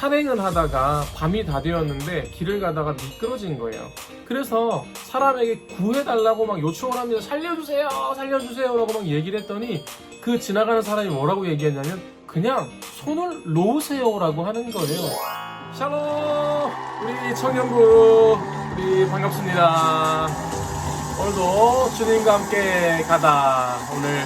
산행을 하다가 밤이 다 되었는데 길을 가다가 미끄러진 거예요. 그래서 사람에게 구해달라고 막 요청을 합니다. 살려주세요, 살려주세요라고 막 얘기를 했더니 그 지나가는 사람이 뭐라고 얘기했냐면 그냥 손을 놓으세요라고 하는 거예요. 샬롬, 우리 청년부, 우리 반갑습니다. 오늘도 주님과 함께 가다. 오늘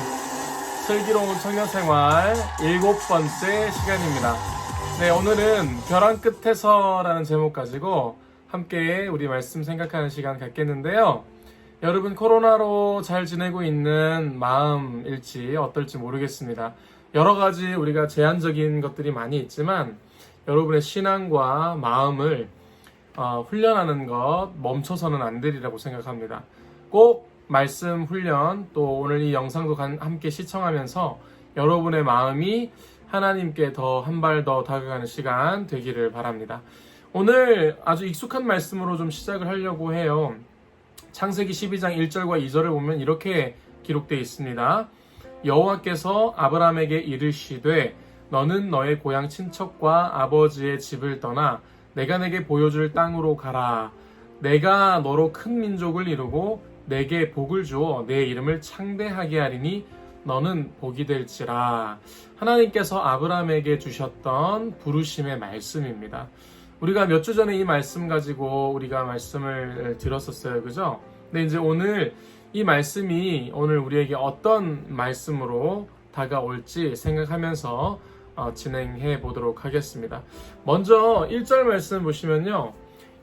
슬기로운 청년 생활 일곱 번째 시간입니다. 네, 오늘은 벼랑 끝에서라는 제목 가지고 함께 우리 말씀 생각하는 시간 갖겠는데요. 여러분 코로나로 잘 지내고 있는 마음일지 어떨지 모르겠습니다. 여러 가지 우리가 제한적인 것들이 많이 있지만 여러분의 신앙과 마음을 어, 훈련하는 것 멈춰서는 안 되리라고 생각합니다. 꼭 말씀 훈련 또 오늘 이 영상도 간- 함께 시청하면서 여러분의 마음이 하나님께 더 한 발 더 다가가는 시간 되기를 바랍니다. 오늘 아주 익숙한 말씀으로 좀 시작을 하려고 해요. 창세기 12장 1절과 2절을 보면 이렇게 기록되어 있습니다. 여호와께서 아브라함에게 이르시되 너는 너의 고향 친척과 아버지의 집을 떠나 내가 내게 보여줄 땅으로 가라. 내가 너로 큰 민족을 이루고 내게 복을 주어 내 이름을 창대하게 하리니 너는 복이 될지라. 하나님께서 아브라함에게 주셨던 부르심의 말씀입니다. 우리가 몇 주 전에 이 말씀 가지고 우리가 말씀을 들었었어요. 그죠? 근데 이제 오늘 이 말씀이 오늘 우리에게 어떤 말씀으로 다가올지 생각하면서 어, 진행해 보도록 하겠습니다. 먼저 1절 말씀 보시면요.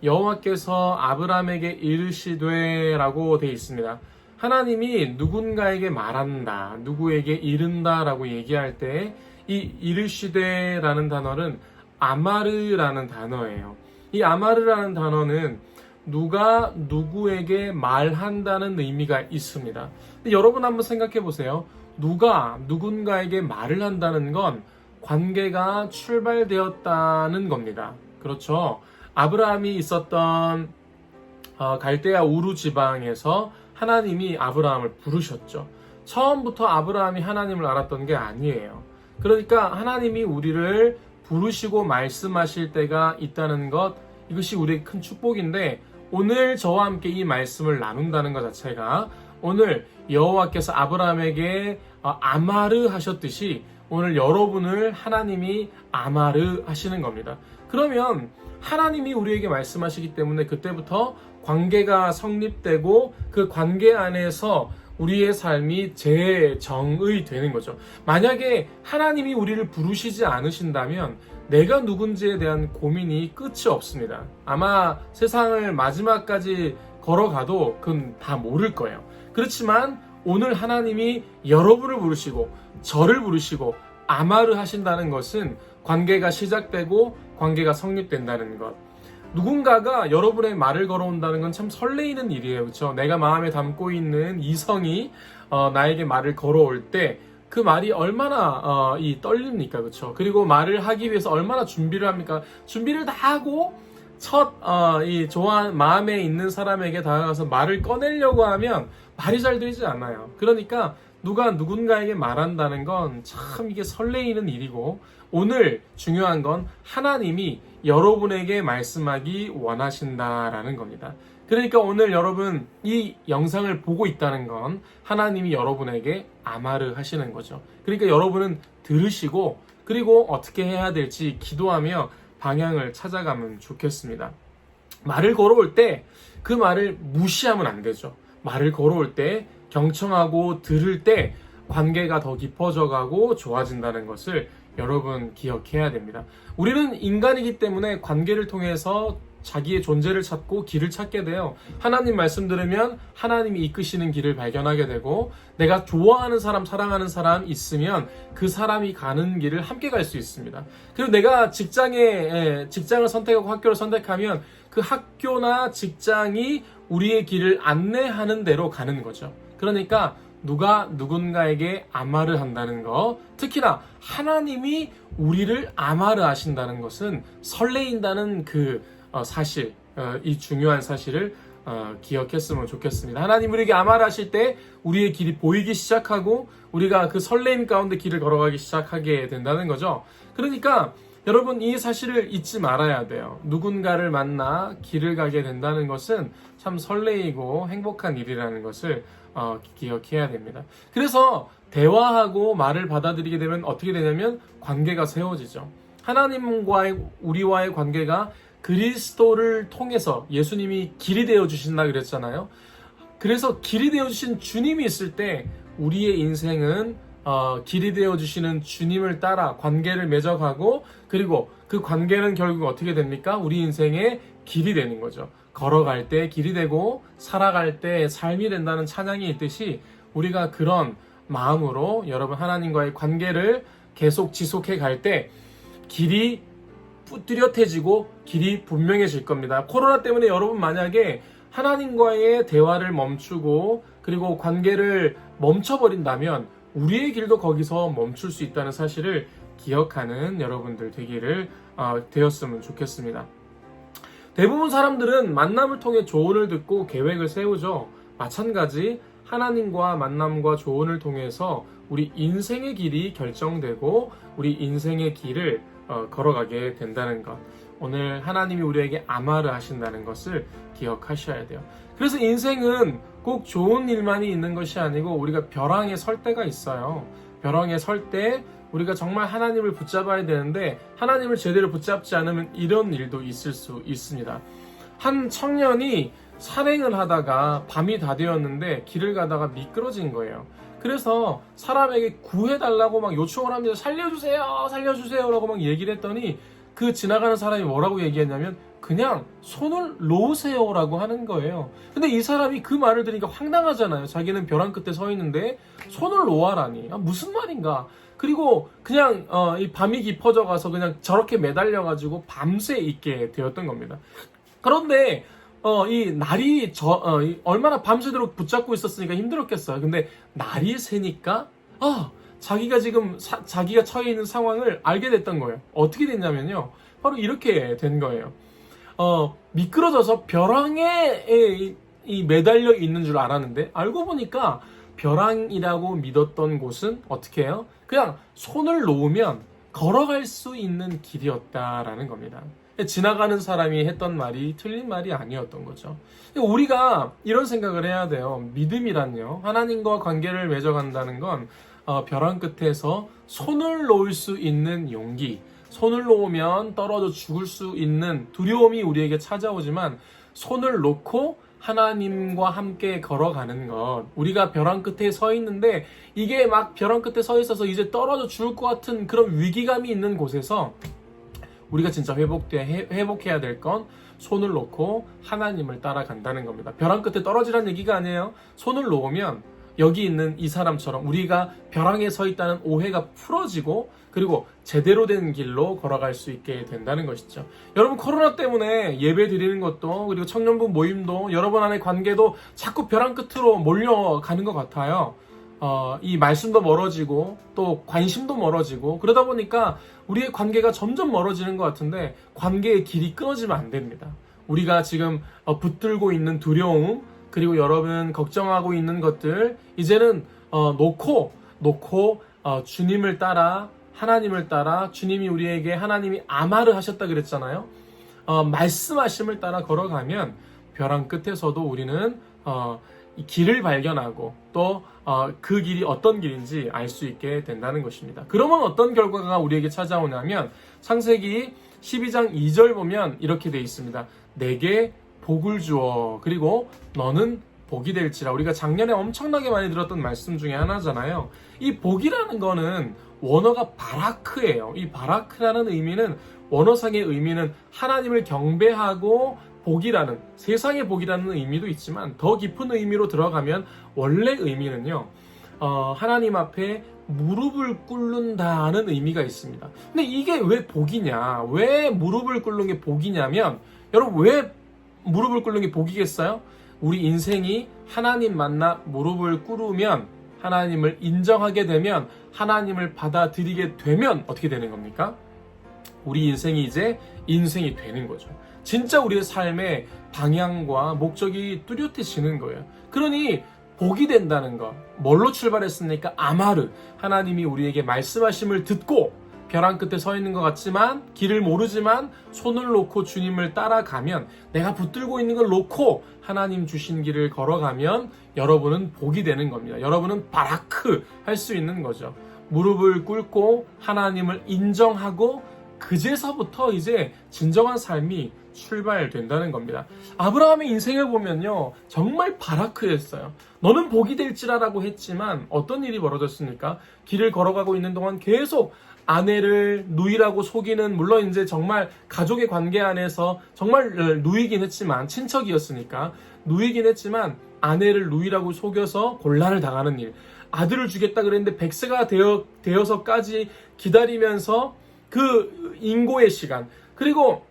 여호와께서 아브라함에게 이르시되라고 되어 있습니다. 하나님이 누군가에게 말한다, 누구에게 이른다라고 얘기할 때 이 이르시되라는 단어는 아마르라는 단어예요. 이 아마르라는 단어는 누가 누구에게 말한다는 의미가 있습니다. 여러분 한번 생각해 보세요. 누가 누군가에게 말을 한다는 건 관계가 출발되었다는 겁니다. 그렇죠. 아브라함이 있었던 어, 갈대아 우루 지방에서 하나님이 아브라함을 부르셨죠. 처음부터 아브라함이 하나님을 알았던 게 아니에요. 그러니까 하나님이 우리를 부르시고 말씀하실 때가 있다는 것, 이것이 우리의 큰 축복인데, 오늘 저와 함께 이 말씀을 나눈다는 것 자체가 오늘 여호와께서 아브라함에게 어, 아마르 하셨듯이 오늘 여러분을 하나님이 아마르 하시는 겁니다. 그러면 하나님이 우리에게 말씀하시기 때문에 그때부터 관계가 성립되고 그 관계 안에서 우리의 삶이 재정의 되는 거죠. 만약에 하나님이 우리를 부르시지 않으신다면 내가 누군지에 대한 고민이 끝이 없습니다. 아마 세상을 마지막까지 걸어가도 그건 다 모를 거예요. 그렇지만 오늘 하나님이 여러분을 부르시고 저를 부르시고 아마르 하신다는 것은 관계가 시작되고 관계가 성립된다는 것. 누군가가 여러분의 말을 걸어온다는 건 참 설레이는 일이에요. 그렇죠? 내가 마음에 담고 있는 이성이 어, 나에게 말을 걸어올 때 그 말이 얼마나 어, 이 떨립니까? 그렇죠? 그리고 말을 하기 위해서 얼마나 준비를 합니까? 준비를 다 하고 첫, 어, 이 좋아, 마음에 있는 사람에게 다가가서 말을 꺼내려고 하면 말이 잘 되지 않아요. 그러니까 누가 누군가에게 말한다는 건 참 이게 설레이는 일이고 오늘 중요한 건 하나님이 여러분에게 말씀하기 원하신다라는 겁니다. 그러니까 오늘 여러분 이 영상을 보고 있다는 건 하나님이 여러분에게 아마르 하시는 거죠. 그러니까 여러분은 들으시고 그리고 어떻게 해야 될지 기도하며 방향을 찾아가면 좋겠습니다. 말을 걸어올 때 그 말을 무시하면 안 되죠. 말을 걸어올 때 경청하고 들을 때 관계가 더 깊어져 가고 좋아진다는 것을 여러분 기억해야 됩니다. 우리는 인간이기 때문에 관계를 통해서 자기의 존재를 찾고 길을 찾게 돼요. 하나님 말씀 들으면 하나님이 이끄시는 길을 발견하게 되고 내가 좋아하는 사람, 사랑하는 사람 있으면 그 사람이 가는 길을 함께 갈 수 있습니다. 그리고 내가 직장에 에, 직장을 선택하고 학교를 선택하면 그 학교나 직장이 우리의 길을 안내하는 대로 가는 거죠. 그러니까 누가 누군가에게 아마르 한다는 거, 특히나 하나님이 우리를 아마르 하신다는 것은 설레인다는 그 어, 사실, 어, 이 중요한 사실을 어, 기억했으면 좋겠습니다. 하나님 우리에게 아마르 하실 때 우리의 길이 보이기 시작하고 우리가 그 설레임 가운데 길을 걸어가기 시작하게 된다는 거죠. 그러니까 여러분 이 사실을 잊지 말아야 돼요. 누군가를 만나 길을 가게 된다는 것은 참 설레이고 행복한 일이라는 것을 어, 기억해야 됩니다. 그래서 대화하고 말을 받아들이게 되면 어떻게 되냐면 관계가 세워지죠. 하나님과의 우리와의 관계가 그리스도를 통해서 예수님이 길이 되어 주신다 그랬잖아요. 그래서 길이 되어 주신 주님이 있을 때 우리의 인생은 어, 길이 되어 주시는 주님을 따라 관계를 맺어가고 그리고 그 관계는 결국 어떻게 됩니까? 우리 인생의 길이 되는 거죠. 걸어갈 때 길이 되고 살아갈 때 삶이 된다는 찬양이 있듯이 우리가 그런 마음으로 여러분 하나님과의 관계를 계속 지속해 갈 때 길이 뚜렷해지고 길이 분명해질 겁니다. 코로나 때문에 여러분 만약에 하나님과의 대화를 멈추고 그리고 관계를 멈춰버린다면 우리의 길도 거기서 멈출 수 있다는 사실을 기억하는 여러분들 되기를 어, 되었으면 좋겠습니다. 대부분 사람들은 만남을 통해 조언을 듣고 계획을 세우죠. 마찬가지 하나님과 만남과 조언을 통해서 우리 인생의 길이 결정되고 우리 인생의 길을 어, 걸어가게 된다는 것. 오늘 하나님이 우리에게 아마르 하신다는 것을 기억하셔야 돼요. 그래서 인생은 꼭 좋은 일만이 있는 것이 아니고 우리가 벼랑에 설 때가 있어요. 벼랑에 설 때 우리가 정말 하나님을 붙잡아야 되는데 하나님을 제대로 붙잡지 않으면 이런 일도 있을 수 있습니다. 한 청년이 산행을 하다가 밤이 다 되었는데 길을 가다가 미끄러진 거예요. 그래서 사람에게 구해달라고 막 요청을 합니다. 살려주세요, 살려주세요라고 막 얘기를 했더니 그 지나가는 사람이 뭐라고 얘기했냐면 그냥 손을 놓으세요라고 하는 거예요. 근데 이 사람이 그 말을 들으니까 황당하잖아요. 자기는 벼랑 끝에 서 있는데 손을 놓아라니. 아, 무슨 말인가? 그리고 그냥 어, 이 밤이 깊어져 가서 그냥 저렇게 매달려 가지고 밤새 있게 되었던 겁니다. 그런데 어, 이 날이 저, 어, 이 얼마나 밤새도록 붙잡고 있었으니까 힘들었겠어요. 근데 날이 새니까, 아, 자기가 지금, 사- 자기가 처해 있는 상황을 알게 됐던 거예요. 어떻게 됐냐면요. 바로 이렇게 된 거예요. 어, 미끄러져서 벼랑에 이, 이 매달려 있는 줄 알았는데, 알고 보니까 벼랑이라고 믿었던 곳은 어떻게 해요? 그냥 손을 놓으면 걸어갈 수 있는 길이었다라는 겁니다. 지나가는 사람이 했던 말이 틀린 말이 아니었던 거죠. 우리가 이런 생각을 해야 돼요. 믿음이란요. 하나님과 관계를 맺어간다는 건 어, 벼랑 끝에서 손을 놓을 수 있는 용기, 손을 놓으면 떨어져 죽을 수 있는 두려움이 우리에게 찾아오지만 손을 놓고 하나님과 함께 걸어가는 것. 우리가 벼랑 끝에 서 있는데 이게 막 벼랑 끝에 서 있어서 이제 떨어져 죽을 것 같은 그런 위기감이 있는 곳에서 우리가 진짜 회복돼 해- 회복해야 될 건 손을 놓고 하나님을 따라간다는 겁니다. 벼랑 끝에 떨어지라는 얘기가 아니에요. 손을 놓으면 여기 있는 이 사람처럼 우리가 벼랑에 서 있다는 오해가 풀어지고 그리고 제대로 된 길로 걸어갈 수 있게 된다는 것이죠. 여러분 코로나 때문에 예배 드리는 것도 그리고 청년부 모임도 여러분 안의 관계도 자꾸 벼랑 끝으로 몰려가는 것 같아요. 어, 이 말씀도 멀어지고 또 관심도 멀어지고 그러다 보니까 우리의 관계가 점점 멀어지는 것 같은데 관계의 길이 끊어지면 안 됩니다. 우리가 지금 어, 붙들고 있는 두려움 그리고 여러분 걱정하고 있는 것들 이제는 어, 놓고 놓고 어, 주님을 따라 하나님을 따라 주님이 우리에게 하나님이 아마르 하셨다 그랬잖아요. 어, 말씀하심을 따라 걸어가면 벼랑 끝에서도 우리는 어, 이 길을 발견하고 또그 길이 어떤 길인지 알 수 있게 된다는 것입니다. 그러면 어떤 결과가 우리에게 찾아오냐면 창세기 12장 2절 보면 이렇게 돼 있습니다. 내게 복을 주어 그리고 너는 복이 될지라 우리가 작년에 엄청나게 많이 들었던 말씀 중에 하나잖아요. 이 복이라는 거는 원어가 바라크예요. 이 바라크라는 의미는 원어상의 의미는 하나님을 경배하고 복이라는 세상의 복이라는 의미도 있지만 더 깊은 의미로 들어가면 원래 의미는요. 어, 하나님 앞에 무릎을 꿇는다는 의미가 있습니다. 근데 이게 왜 복이냐? 왜 무릎을 꿇는 게 복이냐면 여러분 왜 무릎을 꿇는 게 복이겠어요? 우리 인생이 하나님 만나 무릎을 꿇으면 하나님을 인정하게 되면 하나님을 받아들이게 되면 어떻게 되는 겁니까? 우리 인생이 이제 인생이 되는 거죠. 진짜 우리의 삶의 방향과 목적이 뚜렷해지는 거예요. 그러니 복이 된다는 것. 뭘로 출발했습니까? 아마르. 하나님이 우리에게 말씀하심을 듣고 벼랑 끝에 서 있는 것 같지만 길을 모르지만 손을 놓고 주님을 따라가면 내가 붙들고 있는 걸 놓고 하나님 주신 길을 걸어가면 여러분은 복이 되는 겁니다. 여러분은 바라크 할 수 있는 거죠. 무릎을 꿇고 하나님을 인정하고 그제서부터 이제 진정한 삶이 출발된다는 겁니다. 아브라함의 인생을 보면요. 정말 바라크였어요. 너는 복이 될지라라고 했지만 어떤 일이 벌어졌습니까? 길을 걸어가고 있는 동안 계속 아내를 누이라고 속이는 물론 이제 정말 가족의 관계 안에서 정말 누이긴 했지만 친척이었으니까 누이긴 했지만 아내를 누이라고 속여서 곤란을 당하는 일 아들을 주겠다 그랬는데 백세가 되어 되어서까지 기다리면서 그 인고의 시간 그리고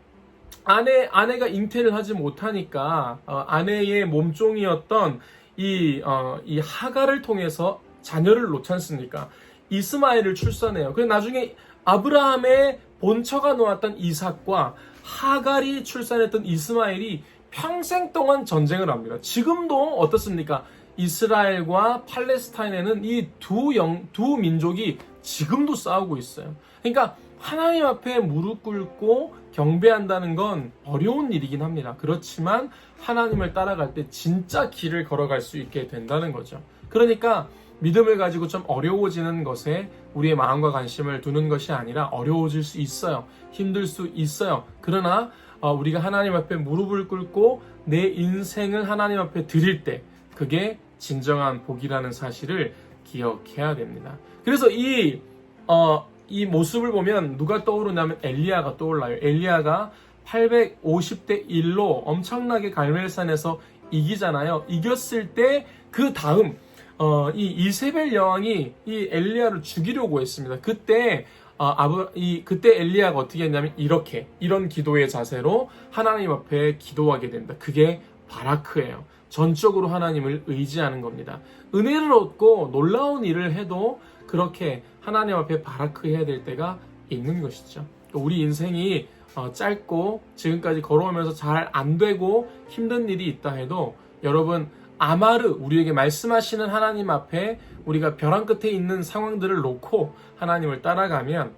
아내 아내가 잉태를 하지 못하니까 어, 아내의 몸종이었던 이, 어, 이 하가를 통해서 자녀를 놓지 않습니까? 이스마엘을 출산해요. 그래서 나중에 아브라함의 본처가 놓았던 이삭과 하갈이 출산했던 이스마엘이 평생 동안 전쟁을 합니다. 지금도 어떻습니까? 이스라엘과 팔레스타인에는 이 두 영, 두 민족이 지금도 싸우고 있어요. 그러니까 하나님 앞에 무릎 꿇고 경배한다는 건 어려운 일이긴 합니다. 그렇지만 하나님을 따라갈 때 진짜 길을 걸어갈 수 있게 된다는 거죠. 그러니까 믿음을 가지고 좀 어려워지는 것에 우리의 마음과 관심을 두는 것이 아니라 어려워질 수 있어요. 힘들 수 있어요. 그러나 어, 우리가 하나님 앞에 무릎을 꿇고 내 인생을 하나님 앞에 드릴 때 그게 진정한 복이라는 사실을 기억해야 됩니다. 그래서 이, 어, 이 모습을 보면 누가 떠오르냐면 엘리야가 떠올라요. 엘리야가 850대 1로 엄청나게 갈멜산에서 이기잖아요. 이겼을 때 그 다음 어, 이 이세벨 여왕이 이 엘리야를 죽이려고 했습니다. 그때 어, 아브, 이, 그때 엘리야가 어떻게 했냐면 이렇게 이런 기도의 자세로 하나님 앞에 기도하게 된다. 그게 바라크예요. 전적으로 하나님을 의지하는 겁니다. 은혜를 얻고 놀라운 일을 해도 그렇게 하나님 앞에 바라크 해야 될 때가 있는 것이죠. 우리 인생이 어, 짧고 지금까지 걸어오면서 잘 안 되고 힘든 일이 있다 해도 여러분 아마르 우리에게 말씀하시는 하나님 앞에 우리가 벼랑 끝에 있는 상황들을 놓고 하나님을 따라가면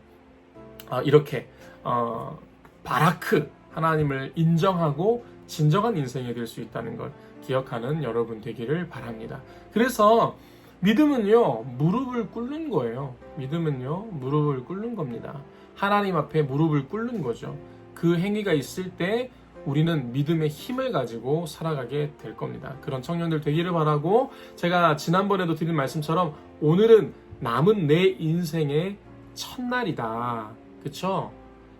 어, 이렇게 어, 바라크 하나님을 인정하고 진정한 인생이 될 수 있다는 걸 기억하는 여러분 되기를 바랍니다. 그래서 믿음은요 무릎을 꿇는 거예요. 믿음은요 무릎을 꿇는 겁니다. 하나님 앞에 무릎을 꿇는 거죠. 그 행위가 있을 때 우리는 믿음의 힘을 가지고 살아가게 될 겁니다. 그런 청년들 되기를 바라고 제가 지난번에도 드린 말씀처럼 오늘은 남은 내 인생의 첫날이다. 그쵸?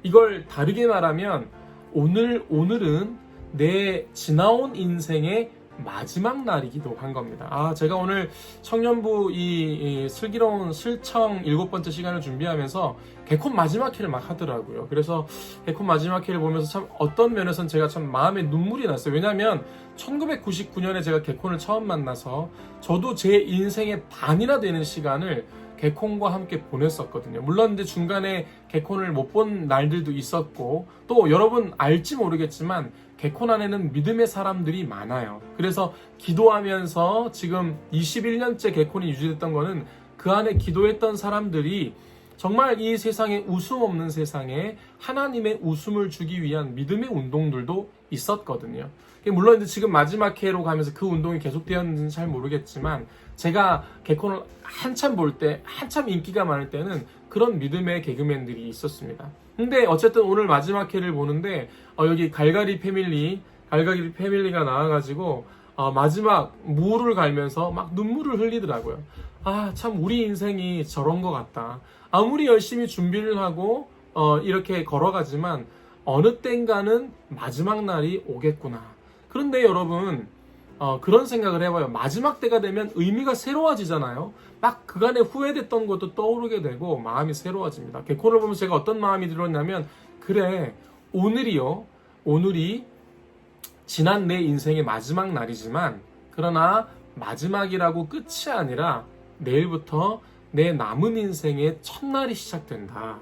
이걸 다르게 말하면 오늘, 오늘은 내 지나온 인생의 마지막 날이기도 한 겁니다. 아, 제가 오늘 청년부 이, 이 슬기로운 실청 일곱 번째 시간을 준비하면서 개콘 마지막 회를 막 하더라고요. 그래서 개콘 마지막 회를 보면서 참 어떤 면에서는 제가 참 마음에 눈물이 났어요. 왜냐하면 1999년에 제가 개콘을 처음 만나서 저도 제 인생의 반이나 되는 시간을 개콘과 함께 보냈었거든요. 물론 근데 중간에 개콘을 못 본 날들도 있었고 또 여러분 알지 모르겠지만 개콘 안에는 믿음의 사람들이 많아요. 그래서 기도하면서 지금 21년째 개콘이 유지됐던 거는 그 안에 기도했던 사람들이 정말 이 세상에 웃음 없는 세상에 하나님의 웃음을 주기 위한 믿음의 운동들도 있었거든요. 물론 이제 지금 마지막 회로 가면서 그 운동이 계속되었는지는 잘 모르겠지만 제가 개콘을 한참 볼 때, 한참 인기가 많을 때는 그런 믿음의 개그맨들이 있었습니다. 근데 어쨌든 오늘 마지막 회를 보는데 어, 여기 갈갈이 패밀리, 갈갈이 패밀리가 나와가지고 어, 마지막 무를 갈면서 막 눈물을 흘리더라고요. 아, 참 우리 인생이 저런 것 같다. 아무리 열심히 준비를 하고 어, 이렇게 걸어가지만 어느 땐가는 마지막 날이 오겠구나. 그런데 여러분 어, 그런 생각을 해봐요. 마지막 때가 되면 의미가 새로워지잖아요. 막 그간에 후회됐던 것도 떠오르게 되고 마음이 새로워집니다. 개코를 보면 제가 어떤 마음이 들었냐면 그래 오늘이요. 오늘이 지난 내 인생의 마지막 날이지만 그러나 마지막이라고 끝이 아니라 내일부터 내 남은 인생의 첫날이 시작된다.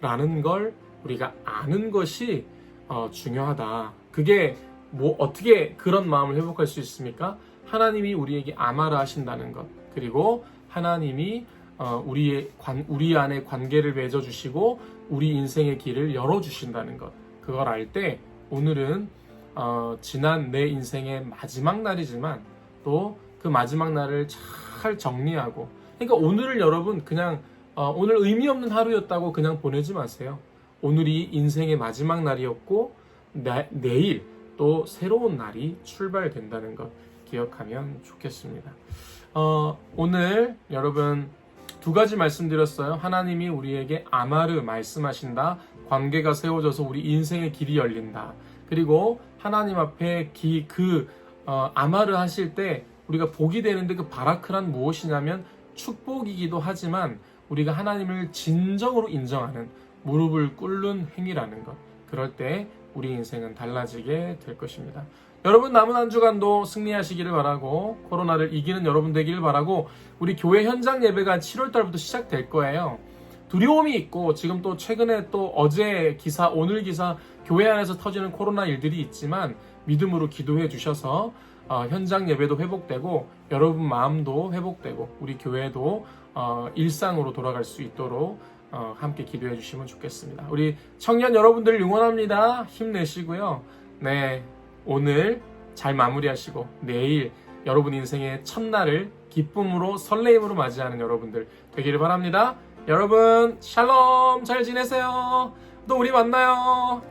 라는 걸 우리가 아는 것이 어, 중요하다. 그게 뭐 어떻게 그런 마음을 회복할 수 있습니까? 하나님이 우리에게 아마라 하신다는 것. 그리고 하나님이 어, 우리 관, 우리 안에 관계를 맺어 주시고 우리 인생의 길을 열어 주신다는 것 그걸 알 때 오늘은 어, 지난 내 인생의 마지막 날이지만 또 그 마지막 날을 잘 정리하고 그러니까 오늘을 여러분 그냥 어, 오늘 의미 없는 하루였다고 그냥 보내지 마세요. 오늘이 인생의 마지막 날이었고 나- 내일 또 새로운 날이 출발된다는 것 기억하면 좋겠습니다. 어, 오늘 여러분 두 가지 말씀드렸어요. 하나님이 우리에게 아마르 말씀하신다. 관계가 세워져서 우리 인생의 길이 열린다. 그리고 하나님 앞에 기, 그 어, 아마르 하실 때 우리가 복이 되는데 그 바라크란 무엇이냐면 축복이기도 하지만 우리가 하나님을 진정으로 인정하는 무릎을 꿇는 행위라는 것. 그럴 때 우리 인생은 달라지게 될 것입니다. 여러분 남은 한 주간도 승리하시기를 바라고 코로나를 이기는 여러분 되기를 바라고 우리 교회 현장 예배가 7월 달부터 시작될 거예요. 두려움이 있고 지금 또 최근에 또 어제 기사 오늘 기사 교회 안에서 터지는 코로나 일들이 있지만 믿음으로 기도해 주셔서 어, 현장 예배도 회복되고 여러분 마음도 회복되고 우리 교회도 어, 일상으로 돌아갈 수 있도록 어, 함께 기도해 주시면 좋겠습니다. 우리 청년 여러분들 응원합니다. 힘내시고요. 네, 오늘 잘 마무리하시고 내일 여러분 인생의 첫날을 기쁨으로 설레임으로 맞이하는 여러분들 되기를 바랍니다. 여러분 샬롬 잘 지내세요. 또 우리 만나요.